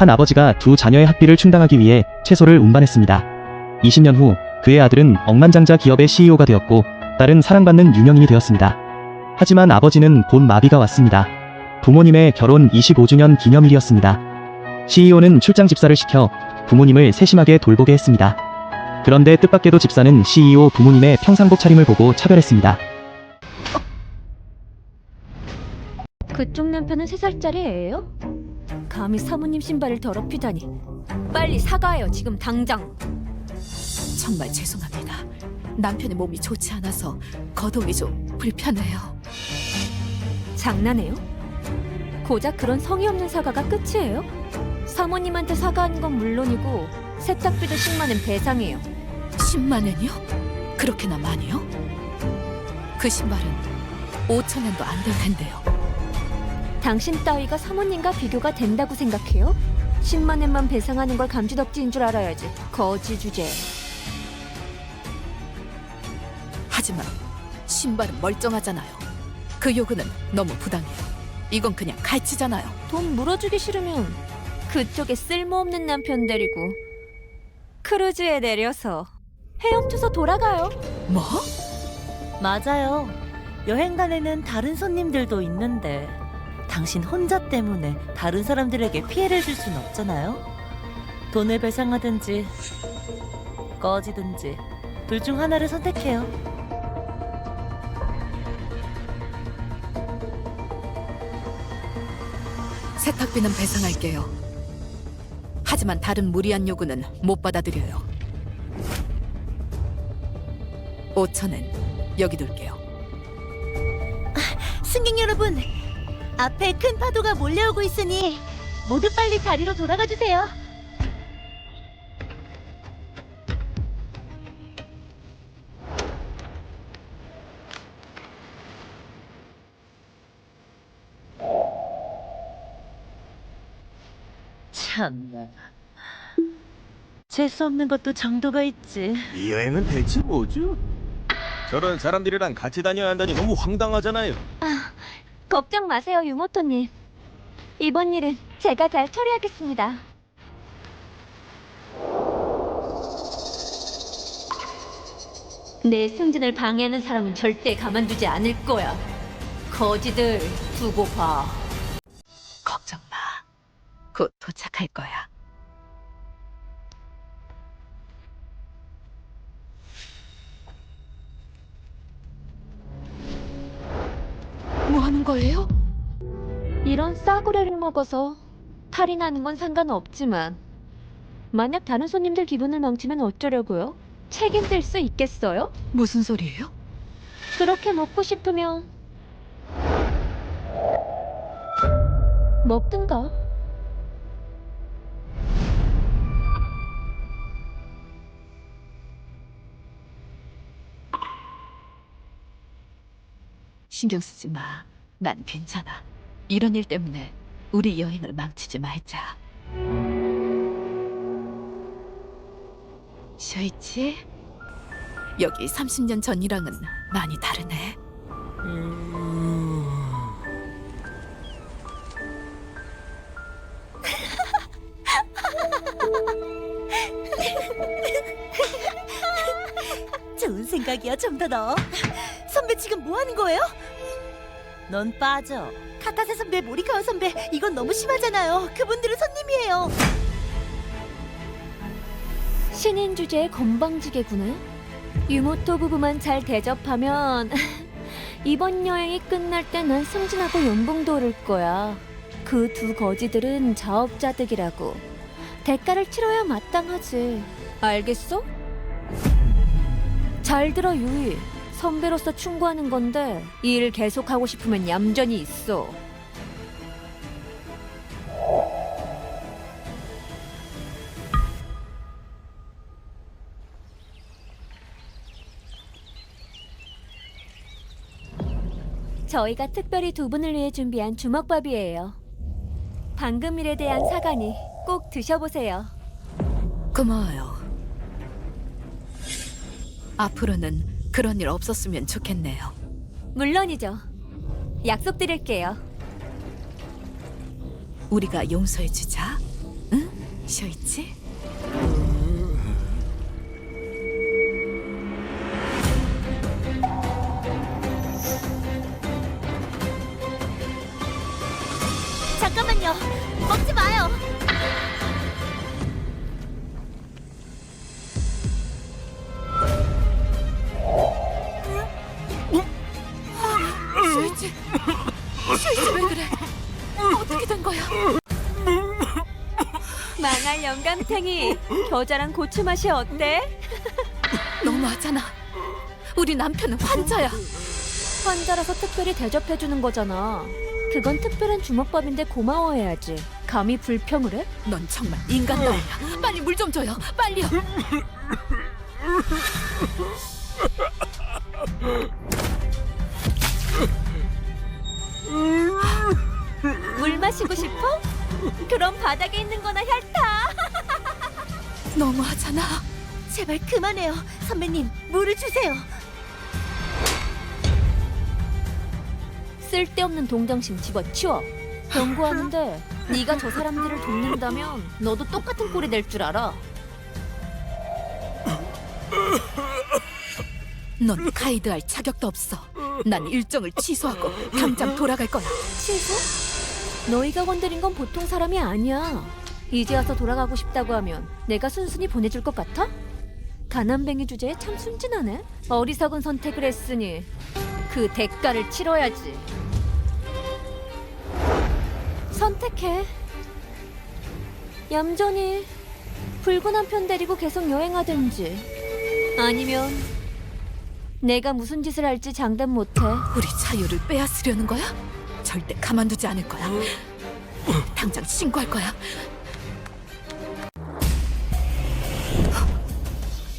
한 아버지가 두 자녀의 학비를 충당하기 위해 채소를 운반했습니다. 20년 후 그의 아들은 억만장자 기업의 CEO가 되었고 딸은 사랑받는 유명인이 되었습니다. 하지만 아버지는 곧 마비가 왔습니다. 부모님의 결혼 25주년 기념일이었습니다. CEO는 출장 집사를 시켜 부모님을 세심하게 돌보게 했습니다. 그런데 뜻밖에도 집사는 CEO 부모님의 평상복 차림을 보고 차별했습니다. 그쪽 남편은 세 살짜리 애예요? 감히 사모님 신발을 더럽히다니. 빨리 사과해요, 지금 당장. 정말 죄송합니다. 남편의 몸이 좋지 않아서 거동이 좀 불편해요. 장난해요? 고작 그런 성의 없는 사과가 끝이에요? 사모님한테 사과하는 건 물론이고 세탁비도 10만 원 배상해요. 10만 원이요? 그렇게나 많이요? 그 신발은 5천 원도 안 될 텐데요. 당신 따위가 사모님과 비교가 된다고 생각해요? 10만 원만 배상하는 걸 감지덕지인 줄 알아야지. 거지 주제. 하지만 신발은 멀쩡하잖아요. 그 요구는 너무 부당해요. 이건 그냥 갈치잖아요. 돈 물어주기 싫으면 그쪽에 쓸모없는 남편 데리고 크루즈에 내려서 헤엄쳐서 돌아가요. 뭐? 맞아요. 여행단에는 다른 손님들도 있는데 당신 혼자 때문에 다른 사람들에게 피해를 줄 순 없잖아요. 돈을 배상하든지 꺼지든지 둘 중 하나를 선택해요. 세탁비는 배상할게요. 하지만 다른 무리한 요구는 못 받아들여요. 5천 원 여기 둘게요. 승객 여러분, 앞에 큰 파도가 몰려오고 있으니 모두 빨리 자리로 돌아가 주세요. 참나. 재수 없는 것도 정도가 있지. 이 여행은 대체 뭐죠? 저런 사람들이랑 같이 다녀야 한다니 너무 황당하잖아요. 걱정 마세요, 유모토님. 이번 일은 제가 잘 처리하겠습니다. 내 승진을 방해하는 사람은 절대 가만두지 않을 거야. 거지들 두고 봐. 걱정 마. 곧 도착할 거야. 거예요? 이런 싸구려를 먹어서 탈이 나는 건 상관없지만 만약 다른 손님들 기분을 망치면 어쩌려고요? 책임질 수 있겠어요? 무슨 소리예요? 그렇게 먹고 싶으면 먹든가. 신경 쓰지 마. 난 괜찮아. 이런 일 때문에 우리 여행을 망치지 말자. 쇼이치? 여기 30년 전이랑은 많이 다르네. 좋은 생각이야, 좀더 넣어. 선배 지금 뭐 하는 거예요? 넌 빠져. 카타세 선배, 모리카와 선배, 이건 너무 심하잖아요. 그분들은 손님이에요. 신인 주제의 건방지게구나. 유모토 부부만 잘 대접하면 이번 여행이 끝날 때 난 승진하고 연봉도 오를 거야. 그 두 거지들은 자업자득이라고. 대가를 치러야 마땅하지. 알겠어? 잘 들어 유이. 선배로서 충고하는 건데 이 일 계속하고 싶으면 얌전히 있어. 저희가 특별히 두 분을 위해 준비한 주먹밥이에요. 방금 일에 대한 사과니 꼭 드셔보세요. 고마워요. 앞으로는 그런 일 없었으면 좋겠네요. 물론이죠. 약속드릴게요. 우리가 용서해주자. 응? 쇼이치? 거야? 망할 영감탱이. 겨자랑 고추 맛이 어때? 너무하잖아. 우리 남편은 환자야. 환자라서 특별히 대접해주는 거잖아. 그건 특별한 주먹밥인데 고마워해야지. 감히 불평을 해? 넌 정말 인간 따위야. 빨리 물 좀 줘요. 빨리요. 물 마시고 싶어? 그럼 바닥에 있는 거나 핥아. 너무하잖아. 제발 그만해요. 선배님, 물을 주세요. 쓸데없는 동정심 집어치워. 경고하는데 네가 저 사람들을 돕는다면 너도 똑같은 꼴이 될 줄 알아. 넌 가이드할 자격도 없어. 난 일정을 취소하고 당장 돌아갈 거야. 취소? 너희가 건드린 건 보통 사람이 아니야. 이제 와서 돌아가고 싶다고 하면 내가 순순히 보내줄 것 같아? 가난뱅이 주제에 참 순진하네. 어리석은 선택을 했으니 그 대가를 치러야지. 선택해. 얌전히 붉은 한편 데리고 계속 여행하든지 아니면 내가 무슨 짓을 할지 장담 못해. 우리 자유를 빼앗으려는 거야? 절대 가만두지 않을 거야. 당장 신고할 거야.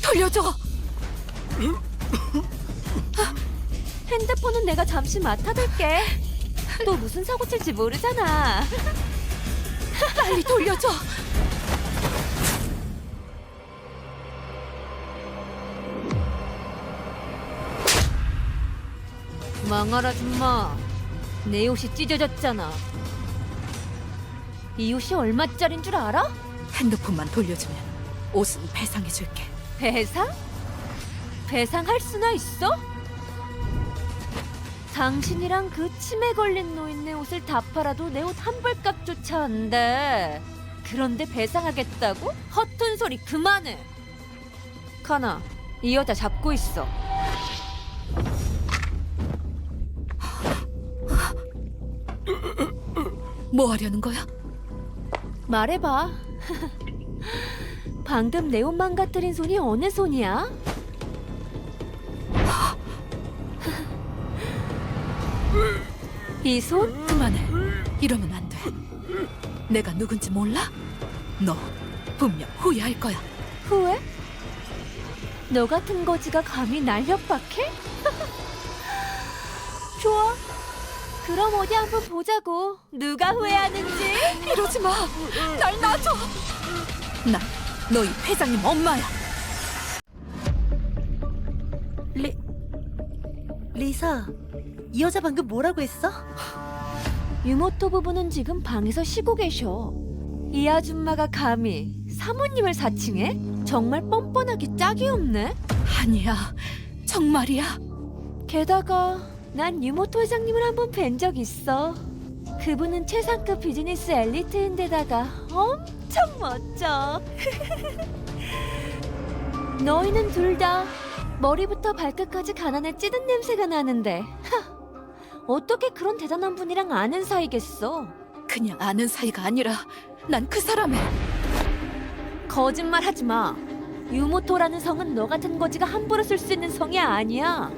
돌려줘. 핸드폰은 내가 잠시 맡아둘게. 또 무슨 사고 칠지 모르잖아. 빨리 돌려줘. 망할 아줌마. 내 옷이 찢어졌잖아. 이 옷이 얼마짜린 줄 알아? 핸드폰만 돌려주면 옷은 배상해줄게. 배상? 배상할 수나 있어? 당신이랑 그 치매 걸린 노인네 옷을 다 팔아도 내 옷 한 벌값조차 안 돼. 그런데 배상하겠다고? 허튼 소리 그만해. 카나, 이 여자 잡고 있어. 뭐 하려는 거야? 말해봐. 방금 내 옷 망가뜨린 손이 어느 손이야? 이 손? 그만해. 이러면 안 돼. 내가 누군지 몰라? 너 분명 후회할 거야. 후회? 너 같은 거지가 감히 날 협박해? 좋아. 그럼 어디 한번 보자고. 누가 후회하는지. 이러지 마. 날 놔줘. 난 너희 회장님 엄마야. 리 리사, 이 여자 방금 뭐라고 했어? 유모토 부부는 지금 방에서 쉬고 계셔. 이 아줌마가 감히 사모님을 사칭해? 정말 뻔뻔하기 짝이 없네. 아니야. 정말이야. 게다가 난 유모토 회장님을 한 번 뵌 적 있어. 그분은 최상급 비즈니스 엘리트인데다가 엄청 멋져. 너희는 둘 다 머리부터 발끝까지 가난에 찌든 냄새가 나는데 하, 어떻게 그런 대단한 분이랑 아는 사이겠어? 그냥 아는 사이가 아니라 난 그 사람의 거짓말 하지 마. 유모토라는 성은 너 같은 거지가 함부로 쓸 수 있는 성이 아니야.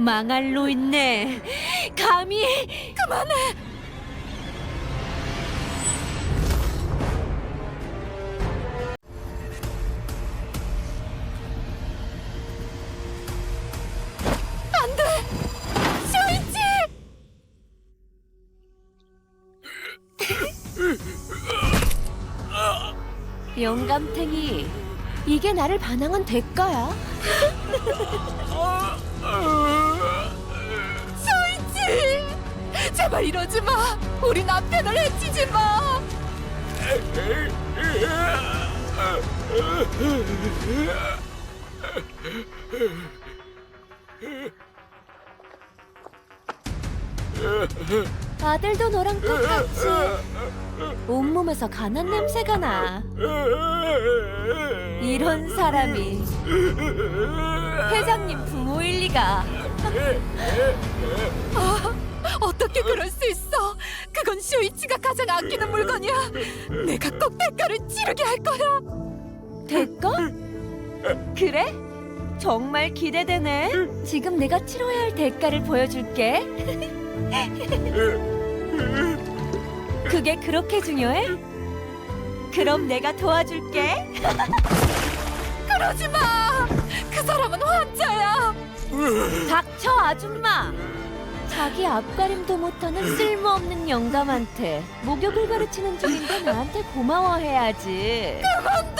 망할 노인네. 감히 그만해. 영감탱이. 이게 나를 반항한 대가야. 제발 이러지 마. 우리 남편을 해치지 마. 아들도 너랑 똑같이 온몸에서 간한 냄새가 나. 이런 사람이 회장님 부모일 리가. 어떻게 그럴 수 있어? 그건 쇼이치가 가장 아끼는 물건이야. 내가 꼭 대가를 치르게 할 거야. 대가? 그래? 정말 기대되네. 지금 내가 치러야 할 대가를 보여줄게. 그게 그렇게 중요해? 그럼 내가 도와줄게. 그러지 마. 그 사람은 환자야. 닥쳐 아줌마. 자기 앞가림도 못하는 쓸모없는 영감한테 목욕을 가르치는 중인데 나한테 고마워해야지. 그만둬.